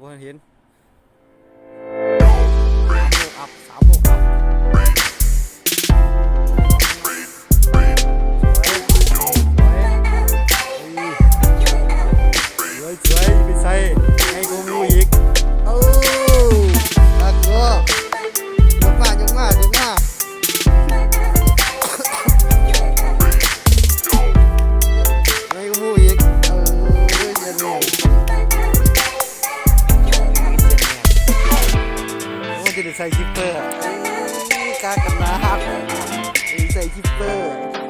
บ่เห็น ใส่ชิปเปอร์เอ้ยกากันนะครับเอ้ยใส่ชิปเปอร์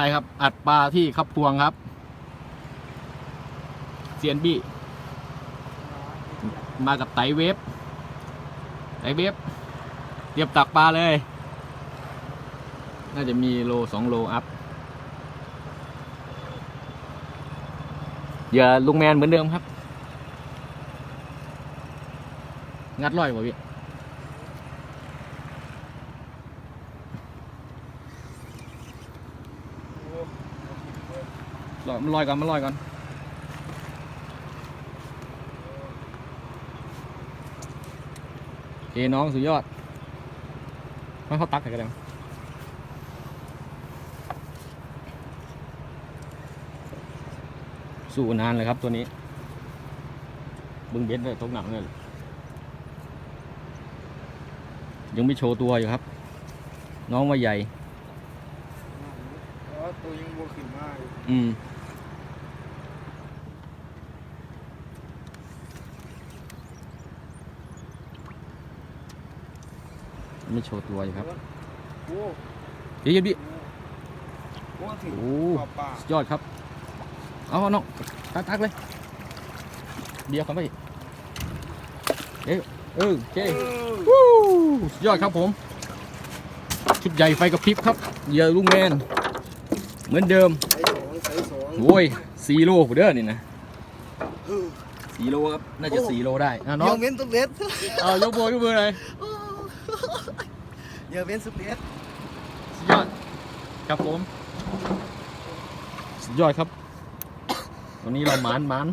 ายครับ อัดปลาที่ขับพวงครับเซียนบี้มากับไตเวฟไตเวฟเตรียมตักปลาเลย น่าจะมีโลสองโลอัพอย่าลุงแมนเหมือนเดิมครับ งัดร้อยบ่พี่ ลอยมันลอยก่อนมันลอยก่อนเอ้น้องสุดยอดไม่เขาตักใส่กันเลยสู้นานเลยครับตัวนี้ บึงเบ็ดเลยตกหนักเลยยังไม่โชว์ตัวอยู่ครับ น้องว่าใหญ่ตัวยังบวขึ้นมากอืม ไม่โชว์ตัวอยู่ครับโอ้เดี๋ยวๆดิโหถึงโอ้ขอบป่าสุดยอดครับ เอาเอาน้องตักตักเลยเบียร์กันไปเอ้ยเออโอเควู้สุดยอดครับผม ชุดใหญ่ไฟกระพริบครับเหยื่อลุงแมนเหมือนเดิมใส่สองใส่สองโอ้ยสี่โลผู้เด้อนี่นะสี่โลครับน่าจะสี่โลได้อะน้อยังงเว้นตุ๊กเล็ดเอายกโบยกมือเลย ยังเว้นสุดเด็ดสุดยอดครับผม สุดยอดครับ วันนี้เราหมานหมาน